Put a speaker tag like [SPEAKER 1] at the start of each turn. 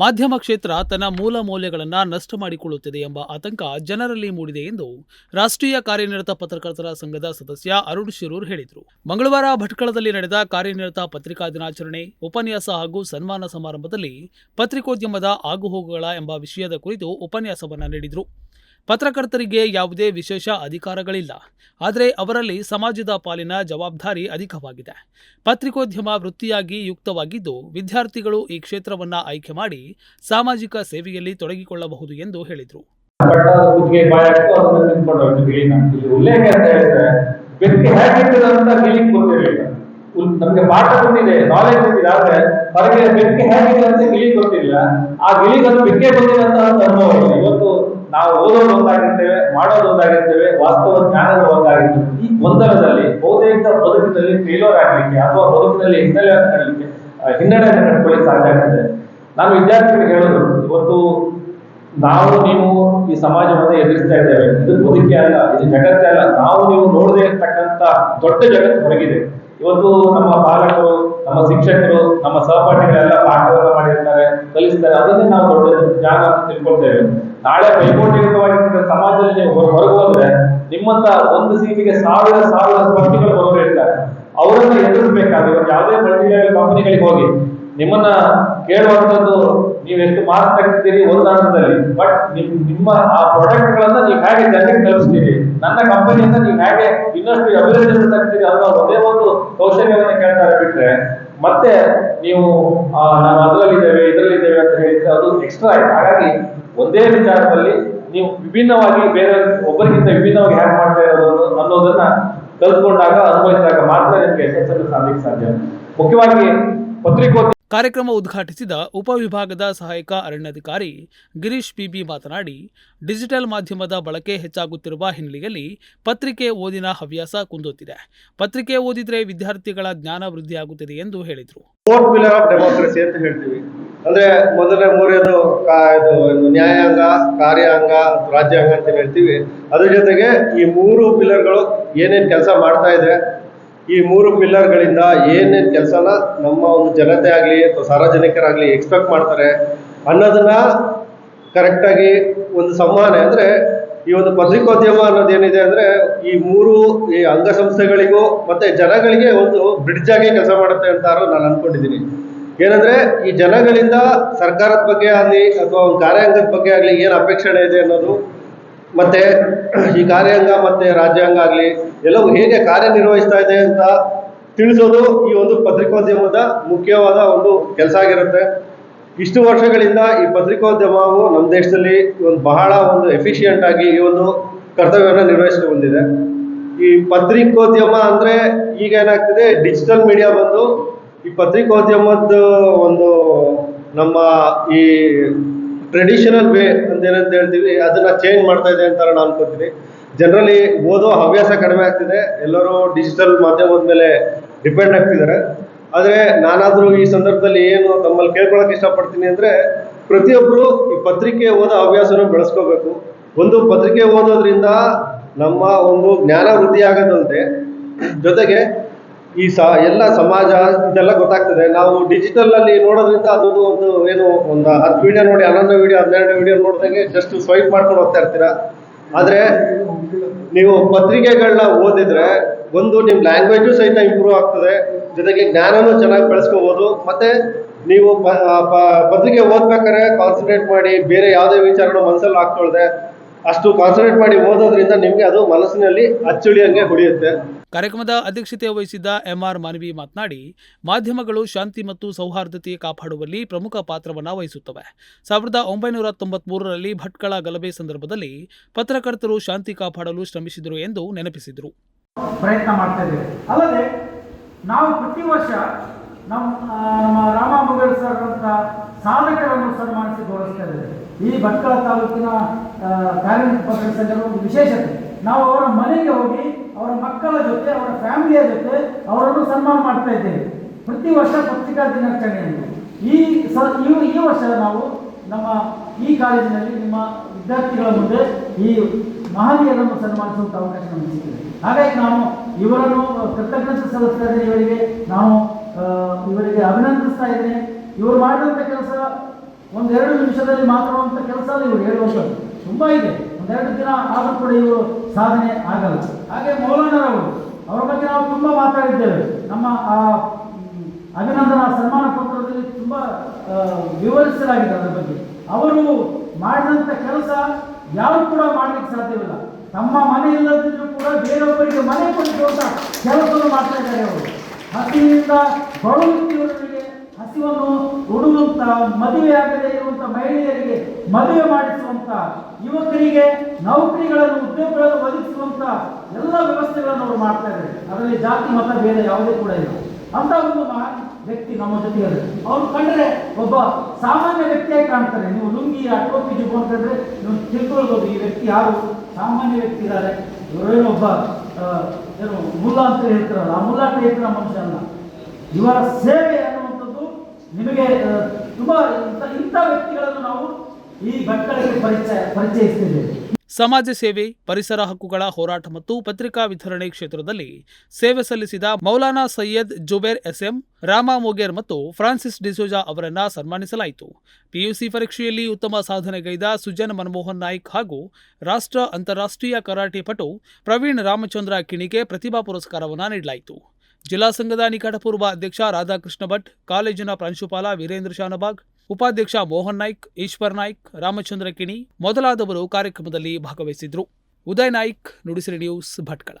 [SPEAKER 1] ಮಾಧ್ಯಮ ಕ್ಷೇತ್ರ ತನ್ನ ಮೂಲ ಮೌಲ್ಯಗಳನ್ನು ನಷ್ಟ ಮಾಡಿಕೊಳ್ಳುತ್ತಿದೆ ಎಂಬ ಆತಂಕ ಜನರಲ್ಲಿ ಮೂಡಿದೆ ಎಂದು ರಾಷ್ಟ್ರೀಯ ಕಾರ್ಯನಿರತ ಪತ್ರಕರ್ತರ ಸಂಘದ ಸದಸ್ಯ ಅರುಣ್ ಶಿರೂರ್ ಹೇಳಿದರು. ಮಂಗಳವಾರ ಭಟ್ಕಳದಲ್ಲಿ ನಡೆದ ಕಾರ್ಯನಿರತ ಪತ್ರಿಕಾ ದಿನಾಚರಣೆ, ಉಪನ್ಯಾಸ ಹಾಗೂ ಸನ್ಮಾನ ಸಮಾರಂಭದಲ್ಲಿ ಪತ್ರಿಕೋದ್ಯಮದ ಆಗುಹೋಗುಗಳ ಎಂಬ ವಿಷಯದ ಕುರಿತು ಉಪನ್ಯಾಸವನ್ನು ನೀಡಿದರು. ಪತ್ರಕರ್ತರಿಗೆ ಯಾವುದೇ ವಿಶೇಷ ಅಧಿಕಾರಗಳಿಲ್ಲ. ಆದರೆ ಅವರಲ್ಲಿ ಸಮಾಜದ ಪಾಲಿನ ಜವಾಬ್ದಾರಿ ಅಧಿಕವಾಗಿದೆ. ಪತ್ರಿಕೋದ್ಯಮ ವೃತ್ತಿಯಾಗಿ ಯುಕ್ತವಾಗಿದ್ದು, ವಿದ್ಯಾರ್ಥಿಗಳು ಈ ಕ್ಷೇತ್ರವನ್ನು ಆಯ್ಕೆ ಮಾಡಿ ಸಾಮಾಜಿಕ ಸೇವೆಯಲ್ಲಿ ತೊಡಗಿಕೊಳ್ಳಬಹುದು ಎಂದು ಹೇಳಿದರು.
[SPEAKER 2] ನಮಗೆ ಪಾಠ ಬಂದಿದೆ ನಾಲೆಜ್ ಬಂದಿದೆ ಆದ್ರೆ ಹೊರಗೆ ವ್ಯಕ್ತಿ ಹೇಗಿದೆ ಅಂತ ಗಿಳಿ ಗೊತ್ತಿಲ್ಲ ಆ ಗಿಳಿಗದು ಬೆಕ್ಕೆ ಬಂದಿದೆ ಅಂತ ಅನುಭವ ಇವತ್ತು ನಾವು ಓದೋದು ಒಂದಾಗಿರ್ತೇವೆ, ಮಾಡೋದು ಒಂದಾಗಿರ್ತೇವೆ, ವಾಸ್ತವ ಜ್ಞಾನದ ಒಂದಾಗಿರ್ತೇವೆ. ಈ ಗೊಂದಲದಲ್ಲಿ ಬಹುತೇಕ ಬದುಕಿನಲ್ಲಿ ಫೇಲ್ಯೂರ್ ಆಗ್ಲಿಕ್ಕೆ ಅಥವಾ ಬದುಕಿನಲ್ಲಿ ಹಿನ್ನೆಲೆ ಆಗಲಿಕ್ಕೆ ಹಿನ್ನಡೆಯನ್ನು ಕಟ್ಕೊಳ್ಳಿ ಸಾಧ್ಯ ಆಗ್ತದೆ. ನಾನು ವಿದ್ಯಾರ್ಥಿಗಳಿಗೆ ಹೇಳೋದು, ಇವತ್ತು ನಾವು ನೀವು ಈ ಸಮಾಜವನ್ನು ಎದುರಿಸ್ತಾ ಇದ್ದೇವೆ. ಇದು ಬದುಕೆ ಅಲ್ಲ, ಇದು ಜಗತ್ತೇ ಅಲ್ಲ. ನಾವು ನೀವು ನೋಡದೇ ಇರ್ತಕ್ಕಂಥ ದೊಡ್ಡ ಜಗತ್ತು ಹೊರಗಿದೆ. ಇವತ್ತು ನಮ್ಮ ಪಾಲಕರು, ನಮ್ಮ ಶಿಕ್ಷಕರು, ನಮ್ಮ ಸಹಪಾಠಿಗಳೆಲ್ಲ ಪಾಠವನ್ನು ಮಾಡಿರ್ತಾರೆ, ಕಲಿಸ್ತಾರೆ. ಅದನ್ನೇ ನಾವು ದೊಡ್ಡ ಜ್ಞಾನ ತಿಳ್ಕೊಳ್ತೇವೆ. ನಾಳೆ ಪೈಪೋಟಿಯುತವಾಗಿರ್ತಕ್ಕಂಥ ಸಮಾಜದಲ್ಲಿ ನೀವು ಹೊರಗೋದ್ರೆ ನಿಮ್ಮಂತ ಒಂದು ಸೀಟಿಗೆ ಸಾವಿರ ಸಾವಿರ ಸ್ಪರ್ಧಿಗಳು ಬರೋರು ಇರ್ತಾರೆ ಅವರನ್ನ ಎದುರಿಸಬೇಕಾದ್ರೆ ಯಾವುದೇ ಮಲ್ಟಿಲೇಬಲ್ ಕಂಪನಿಗಳಿಗೆ ಹೋಗಿ ನಿಮ್ಮನ್ನ ಕೇಳುವಂತದ್ದು ನೀವು ಎಷ್ಟು ಮಾರ್ಕ್ ತಗ್ತೀರಿ ಒಂದು ಹಂತದಲ್ಲಿ ಬಟ್ ನಿಮ್, ನಿಮ್ಮ ಆ ಪ್ರಾಡಕ್ಟ್ ಗಳನ್ನ ನೀವು ಹೇಗೆ ಜನರಿಗೆ ತಲುಪಿಸ್ತೀರಿ? ನನ್ನ ಕಂಪನಿಯಿಂದ ನೀವು ಹೇಗೆ ಇನ್ನಷ್ಟು ಅಭಿವೃದ್ಧಿ ತಗ್ತೀರಿ ಅನ್ನೋ ಒಂದೇ ಒಂದು ಕೌಶಲ್ಯವನ್ನು ಕೇಳ್ತಾರೆ ಬಿಟ್ರೆ, ಮತ್ತೆ ನೀವು ನಾವು ಅದರಲ್ಲಿದ್ದೇವೆ, ಇದರಲ್ಲಿದ್ದೇವೆ ಅಂತ ಹೇಳಿದ್ರೆ ಅದು ಎಕ್ಸ್ಟ್ರಾ ಆಯ್ತು. ಹಾಗಾಗಿ ಒಂದೇ ವಿಚಾರದಲ್ಲಿ ನೀವು ವಿಭಿನ್ನವಾಗಿ ಬೇರೆ ಒಬ್ಬರಿಗಿಂತ ವಿಭಿನ್ನವಾಗಿ ಹ್ಯಾಕ್ ಮಾಡ್ತಾ ಇರೋದು ಅನ್ನೋದನ್ನ ಕಲ್ತ್ಕೊಂಡಾಗ ಅನುಭವಿಸಿದಾಗ ಮಾತ್ರ ನಿಮಗೆ ಯಶಸ್ಸನ್ನು ಸಾಧ್ಯ ಸಾಧ್ಯ. ಮುಖ್ಯವಾಗಿ ಪತ್ರಿಕೋದ್ಯಮ
[SPEAKER 1] ಕಾರ್ಯಕ್ರಮ ಉದ್ಘಾಟಿಸಿದ ಉಪವಿಭಾಗದ ಸಹಾಯಕ ಅರಣ್ಯಾಧಿಕಾರಿ ಗಿರೀಶ್ ಪಿಬಿ ಮಾತನಾಡಿ, ಡಿಜಿಟಲ್ ಮಾಧ್ಯಮದ ಬಳಕೆ ಹೆಚ್ಚಾಗುತ್ತಿರುವ ಹಿನ್ನೆಲೆಯಲ್ಲಿ ಪತ್ರಿಕೆ ಓದಿನ ಹವ್ಯಾಸ ಕುಂದುತ್ತಿದೆ. ಪತ್ರಿಕೆ ಓದಿದ್ರೆ ವಿದ್ಯಾರ್ಥಿಗಳ ಜ್ಞಾನ ವೃದ್ಧಿಯಾಗುತ್ತದೆ ಎಂದು ಹೇಳಿದರು.
[SPEAKER 3] ಅಂತ ಹೇಳ್ತೀವಿ. ಅಂದ್ರೆ ಮೊದಲನೇ ಮೂರನೇದು ಇದು ನ್ಯಾಯಾಂಗ, ಕಾರ್ಯಾಂಗ, ರಾಜ್ಯಾಂಗ ಅಂತ ಹೇಳ್ತೀವಿ. ಅದ್ರ ಜೊತೆಗೆ ಈ ಮೂರು ಪಿಲ್ಲರ್ಗಳು ಏನೇನು ಕೆಲಸ ಮಾಡ್ತಾ ಇದೆ ಈ ಮೂರು ಪಿಲ್ಲರ್ಗಳಿಂದ ಏನೇನು ಕೆಲಸನ ನಮ್ಮ ಒಂದು ಜನತೆ ಆಗಲಿ ಅಥವಾ ಸಾರ್ವಜನಿಕರಾಗಲಿ ಎಕ್ಸ್ಪೆಕ್ಟ್ ಮಾಡ್ತಾರೆ ಅನ್ನೋದನ್ನ ಕರೆಕ್ಟಾಗಿ ಒಂದು ಸಂವಹನೆ ಅಂದ್ರೆ ಈ ಒಂದು ಪತ್ರಿಕೋದ್ಯಮ ಅನ್ನೋದೇನಿದೆ ಅಂದ್ರೆ ಈ ಮೂರು ಈ ಅಂಗಸಂಸ್ಥೆಗಳಿಗೂ ಮತ್ತೆ ಜನಗಳಿಗೆ ಒಂದು ಬ್ರಿಡ್ಜ್ ಆಗಿ ಕೆಲಸ ಮಾಡುತ್ತೆ ಅಂತಾರು ನಾನು ಅನ್ಕೊಂಡಿದ್ದೀನಿ. ಏನಂದ್ರೆ ಈ ಜನಗಳಿಂದ ಸರ್ಕಾರದ ಬಗ್ಗೆ ಆಗಲಿ ಅಥವಾ ಒಂದು ಕಾರ್ಯಾಂಗದ ಬಗ್ಗೆ ಆಗಲಿ ಏನು ಅಪೇಕ್ಷಣೆ ಇದೆ ಅನ್ನೋದು ಮತ್ತೆ ಈ ಕಾರ್ಯಾಂಗ ಮತ್ತೆ ರಾಜ್ಯಾಂಗ ಆಗಲಿ, ಎಲ್ಲವೂ ಹೇಗೆ ಕಾರ್ಯನಿರ್ವಹಿಸ್ತಾ ಇದೆ ಅಂತ ತಿಳಿಸೋದು ಈ ಒಂದು ಪತ್ರಿಕೋದ್ಯಮದ ಮುಖ್ಯವಾದ ಒಂದು ಕೆಲಸ ಆಗಿರುತ್ತೆ. ಇಷ್ಟು ವರ್ಷಗಳಿಂದ ಈ ಪತ್ರಿಕೋದ್ಯಮವು ನಮ್ಮ ದೇಶದಲ್ಲಿ ಒಂದು ಬಹಳ ಒಂದು ಎಫಿಷಿಯಂಟ್ ಆಗಿ ಈ ಒಂದು ಕರ್ತವ್ಯವನ್ನು ನಿರ್ವಹಿಸ್ಕೊಂಡು ಬಂದಿದೆ. ಈ ಪತ್ರಿಕೋದ್ಯಮ ಅಂದ್ರೆ ಈಗ ಏನಾಗ್ತಿದೆ? ಡಿಜಿಟಲ್ ಮೀಡಿಯಾ ಬಂದು ಈ ಪತ್ರಿಕೋದ್ಯಮದ ಒಂದು ನಮ್ಮ ಈ ಟ್ರೆಡಿಷನಲ್ ವೇ ಅಂತ ಹೇಳ್ತೀವಿ, ಅದನ್ನ ಚೇಂಜ್ ಮಾಡ್ತಾ ಇದೆ ಅಂತ ನಾನು ಅನ್ಕೋತೀನಿ. ಜನರಲಿ ಓದೋ ಹವ್ಯಾಸ ಕಡಿಮೆ ಆಗ್ತಿದೆ, ಎಲ್ಲರೂ ಡಿಜಿಟಲ್ ಮಾಧ್ಯಮದ ಮೇಲೆ ಡಿಪೆಂಡ್ ಆಗ್ತಿದ್ದಾರೆ. ಆದರೆ ನಾನಾದರೂ ಈ ಸಂದರ್ಭದಲ್ಲಿ ಏನು ತಮ್ಮಲ್ಲಿ ಕೇಳ್ಕೊಳಕ್ ಇಷ್ಟಪಡ್ತೀನಿ ಅಂದರೆ ಪ್ರತಿಯೊಬ್ಬರು ಈ ಪತ್ರಿಕೆ ಓದೋ ಹವ್ಯಾಸನ ಬೆಳೆಸ್ಕೋಬೇಕು. ಒಂದು ಪತ್ರಿಕೆ ಓದೋದ್ರಿಂದ ನಮ್ಮ ಒಂದು ಜ್ಞಾನ ವೃದ್ಧಿ ಆಗದಂತೆ, ಜೊತೆಗೆ ಈ ಸ, ಎಲ್ಲ ಸಮಾಜ, ಇದೆಲ್ಲ ಗೊತ್ತಾಗ್ತದೆ. ನಾವು ಡಿಜಿಟಲ್ ಅಲ್ಲಿ ನೋಡೋದ್ರಿಂದ ಅದೊಂದು ಒಂದು ಏನು, ಒಂದು ಹತ್ತು ವಿಡಿಯೋ ನೋಡಿ, ಹನ್ನೊಂದು ವಿಡಿಯೋ ಹನ್ನೆರಡು ವಿಡಿಯೋ ನೋಡಿದಂಗೆ ಜಸ್ಟ್ ಸ್ವೈಪ್ ಮಾಡ್ಕೊಂಡು ಹೋಗ್ತಾ ಇರ್ತೀರಾ. ಆದರೆ ನೀವು ಪತ್ರಿಕೆಗಳನ್ನ ಓದಿದ್ರೆ ಒಂದು ನಿಮ್ಮ ಲ್ಯಾಂಗ್ವೇಜು ಸಹಿತ ಇಂಪ್ರೂವ್ ಆಗ್ತದೆ. ಜೊತೆಗೆ ಜ್ಞಾನನೂ ಚೆನ್ನಾಗಿ ಬೆಳೆಸ್ಕೋಬೋದು. ಮತ್ತೆ ನೀವು ಪತ್ರಿಕೆ ಓದ್ಬೇಕಾದ್ರೆ ಕಾನ್ಸಂಟ್ರೇಟ್ ಮಾಡಿ ಬೇರೆ ಯಾವುದೇ ವಿಚಾರಗಳು ಮನಸ್ಸಲ್ಲಿ ಹಾಕ್ಕೊಳ್ದೆ. ಅಷ್ಟು ಕಾನ್ಸಂಟ್ರೇಟ್ ಮಾಡಿ ಓದೋದ್ರಿಂದ ನಿಮಗೆ ಅದು ಮನಸ್ಸಿನಲ್ಲಿ ಅಚ್ಚುಳಿಯಂಗೆ ಉಳಿಯುತ್ತೆ
[SPEAKER 1] ಕಾರ್ಯಕ್ರಮದ ಅಧ್ಯಕ್ಷತೆ ವಹಿಸಿದ್ದ ಎಂಆರ್ ಮಾನವಿ ಮಾತನಾಡಿ ಮಾಧ್ಯಮಗಳು ಶಾಂತಿ ಮತ್ತು ಸೌಹಾರ್ದತೆ ಕಾಪಾಡುವಲ್ಲಿ ಪ್ರಮುಖ ಪಾತ್ರವನ್ನು ವಹಿಸುತ್ತವೆ. ಸಾವಿರದ ಒಂಬೈನೂರ ತೊಂಬತ್ಮೂರರಲ್ಲಿ ಭಟ್ಕಳ ಗಲಭೆ ಸಂದರ್ಭದಲ್ಲಿ ಪತ್ರಕರ್ತರು ಶಾಂತಿ ಕಾಪಾಡಲು ಶ್ರಮಿಸಿದರು ಎಂದು ನೆನಪಿಸಿದರು.
[SPEAKER 4] ಪ್ರಯತ್ನ ಮಾಡ್ತಾ ಇದ್ದೇವೆ. ಅಲ್ಲದೆ ನಾವು ಪ್ರತಿ ವರ್ಷ ನಮ್ಮ ರಾಮ ಸರ್ ಅಂತ ಸಾಧಕರನ್ನು ಸನ್ಮಾನಿಸಿ ಗೌರವಿಸ್ತಾ ಇದ್ದೇವೆ. ಈ ಭಟ್ಕಳ ತಾಲೂಕಿನ ಕಾರ್ಮಿಕ ಸಂಘದ ಒಂದು ವಿಶೇಷತೆ. ನಾವು ಅವರ ಮನೆಗೆ ಹೋಗಿ, ಅವರ ಮಕ್ಕಳ ಜೊತೆ, ಅವರ ಫ್ಯಾಮಿಲಿಯ ಜೊತೆ ಅವರನ್ನು ಸನ್ಮಾನ ಮಾಡ್ತಾ ಇದ್ದೇವೆ. ಪ್ರತಿ ವರ್ಷ ಪತ್ರಿಕಾ ದಿನಾಚರಣೆಯನ್ನು ಈ ಸ, ಈ ವರ್ಷ ನಾವು ನಮ್ಮ ಈ ಕಾಲೇಜಿನಲ್ಲಿ ನಿಮ್ಮ ವಿದ್ಯಾರ್ಥಿಗಳ ಮುಂದೆ ಈ ಮಹನೀಯರನ್ನು ಸನ್ಮಾನಿಸುವಂಥ ಅವಕಾಶ ನಮಗೆ ಸಿಕ್ಕಿದೆ. ಹಾಗಾಗಿ ನಾವು ಇವರನ್ನು ಕೃತಜ್ಞತೆ ಸಲ್ಲಿಸ್ತಾ ಇದ್ದೇನೆ ಇವರಿಗೆ ನಾವು ಇವರಿಗೆ ಅಭಿನಂದಿಸ್ತಾ ಇದ್ದೇನೆ. ಇವರು ಮಾಡಿದಂಥ ಕೆಲಸ ಒಂದೆರಡು ನಿಮಿಷದಲ್ಲಿ ಮಾತಾಡುವಂಥ ಕೆಲಸ ಅಲ್ಲ ಇವರು ಹೇಳುವಂಥದ್ದು. ತುಂಬ ಇದೆ. ಒಂದೆರಡು ದಿನ ಆದರೂ ಕೂಡ ಇವರು ಸಾಧನೆ ಆಗಲ್ಲ. ಹಾಗೆ ಮೌಲಾನರವರು, ಅವರ ಬಗ್ಗೆ ನಾವು ತುಂಬ ಮಾತಾಡಿದ್ದೇವೆ. ನಮ್ಮ ಆ ಅಭಿನಂದನ ಸನ್ಮಾನ ಪತ್ರದಲ್ಲಿ ತುಂಬ ವಿವರಿಸಲಾಗಿದೆ ಅದರ ಬಗ್ಗೆ. ಅವರು ಮಾಡಿದಂಥ ಕೆಲಸ ಯಾರು ಕೂಡ ಮಾಡಲಿಕ್ಕೆ ಸಾಧ್ಯವಿಲ್ಲ. ತಮ್ಮ ಮನೆ ಇಲ್ಲದಿದ್ದರೂ ಕೂಡ ಬೇರೊಬ್ಬರಿಗೆ ಮನೆ ಕೊಡಿಸುವಂಥ ಕೆಲಸವನ್ನು ಮಾಡ್ತಾ ಇದ್ದಾರೆ ಅವರು. ಹಸಿವಿನಿಂದ ಬಡವರಿಗೆ ಉಡುವಂತ ಮದುವೆ ಆಗದೇ ಇರುವಂತ ಮಹಿಳೆಯರಿಗೆ ಮದುವೆ ಮಾಡಿಸುವಂತ ಯುವಕರಿಗೆ ನೌಕರಿಗಳನ್ನು, ಉದ್ಯೋಗಗಳನ್ನು ಒದಗಿಸುವಂತ ಎಲ್ಲ ವ್ಯವಸ್ಥೆಗಳನ್ನು ಅವರು ಮಾಡ್ತಾ ಇದ್ದಾರೆ. ಅದರಲ್ಲಿ ಜಾತಿ, ಮತ, ಭೇದ ಯಾವುದೇ ಕೂಡ ಇಲ್ಲ. ಅಂತ ಒಂದು ಮಹಾನ್ ವ್ಯಕ್ತಿ ನಮ್ಮ ಜೊತೆಗೆ ಅವ್ರು ಕಂಡ್ರೆ ಒಬ್ಬ ಸಾಮಾನ್ಯ ವ್ಯಕ್ತಿಯಾಗಿ ಕಾಣ್ತಾರೆ. ನೀವು ಲುಂಗಿ ಆ ಟೋಪಿ ಅಂತಂದ್ರೆ ನೀವು ತಿಳ್ಕೊಳ್ಬೋದು ಈ ವ್ಯಕ್ತಿ ಯಾರು? ಸಾಮಾನ್ಯ ವ್ಯಕ್ತಿ ಇದ್ದಾರೆ. ಇವರೇನೊಬ್ಬ ಏನು ಮುಲ್ಲಾ ಅಂತ ಹೇಳ್ತಾರಲ್ಲ. ಆ ಮುಲ್ಲಾ ಟೈಪ್ನ ಮನುಷ್ಯ ಅಲ್ಲ. ಇವರ ಸೇವೆ ನಿಮಗೆ ತುಂಬಾ ಇಂಥ ವ್ಯಕ್ತಿಗಳನ್ನು ನಾವು ಈ ಘಟ್ಟಗಳಿಗೆ ಪರಿಚಯ, ಪರಿಚಯಿಸ್ತಿದ್ದೇವೆ.
[SPEAKER 1] ಸಮಾಜ ಸೇವೆ, ಪರಿಸರ ಹಕ್ಕುಗಳ ಹೋರಾಟ ಮತ್ತು ಪತ್ರಿಕಾ ವಿತರಣೆ ಕ್ಷೇತ್ರದಲ್ಲಿ ಸೇವೆ ಸಲ್ಲಿಸಿದ ಮೌಲಾನಾ ಸೈಯದ್ ಜುಬೇರ್ ಎಸ್ಎಂ, ರಾಮಾ ಮೊಗೇರ್ ಮತ್ತು ಫ್ರಾನ್ಸಿಸ್ ಡಿಸೋಜಾ ಅವರನ್ನ ಸನ್ಮಾನಿಸಲಾಯಿತು. ಪಿಯುಸಿ ಪರೀಕ್ಷೆಯಲ್ಲಿ ಉತ್ತಮ ಸಾಧನೆಗೈದ ಸುಜನ್ ಮನಮೋಹನ್ ನಾಯ್ಕ್ ಹಾಗೂ ರಾಷ್ಟ್ರ ಅಂತಾರಾಷ್ಟ್ರೀಯ ಕರಾಟೆ ಪಟು ಪ್ರವೀಣ್ ರಾಮಚಂದ್ರ ಕಿಣಿಗೆ ಪ್ರತಿಭಾ ಪುರಸ್ಕಾರವನ್ನು ನೀಡಲಾಯಿತು. ಜಿಲ್ಲಾ ಸಂಘದ ನಿಕಟಪೂರ್ವ ಅಧ್ಯಕ್ಷ ರಾಧಾಕೃಷ್ಣ ಭಟ್, ಕಾಲೇಜಿನ ಪ್ರಾಂಶುಪಾಲ ವೀರೇಂದ್ರ ಶಾನಬಾಗ್, ಉಪಾಧ್ಯಕ್ಷ ಮೋಹನ್ ನಾಯ್ಕ್, ಈಶ್ವರ್ ನಾಯ್ಕ್, ರಾಮಚಂದ್ರ ಕಿಣಿ ಮೊದಲಾದವರು ಕಾರ್ಯಕ್ರಮದಲ್ಲಿ ಭಾಗವಹಿಸಿದ್ರು. ಉದಯ್ ನಾಯ್ಕ್, ನುಡಿಸಿರಿ ನ್ಯೂಸ್ ಭಟ್ಕಳ.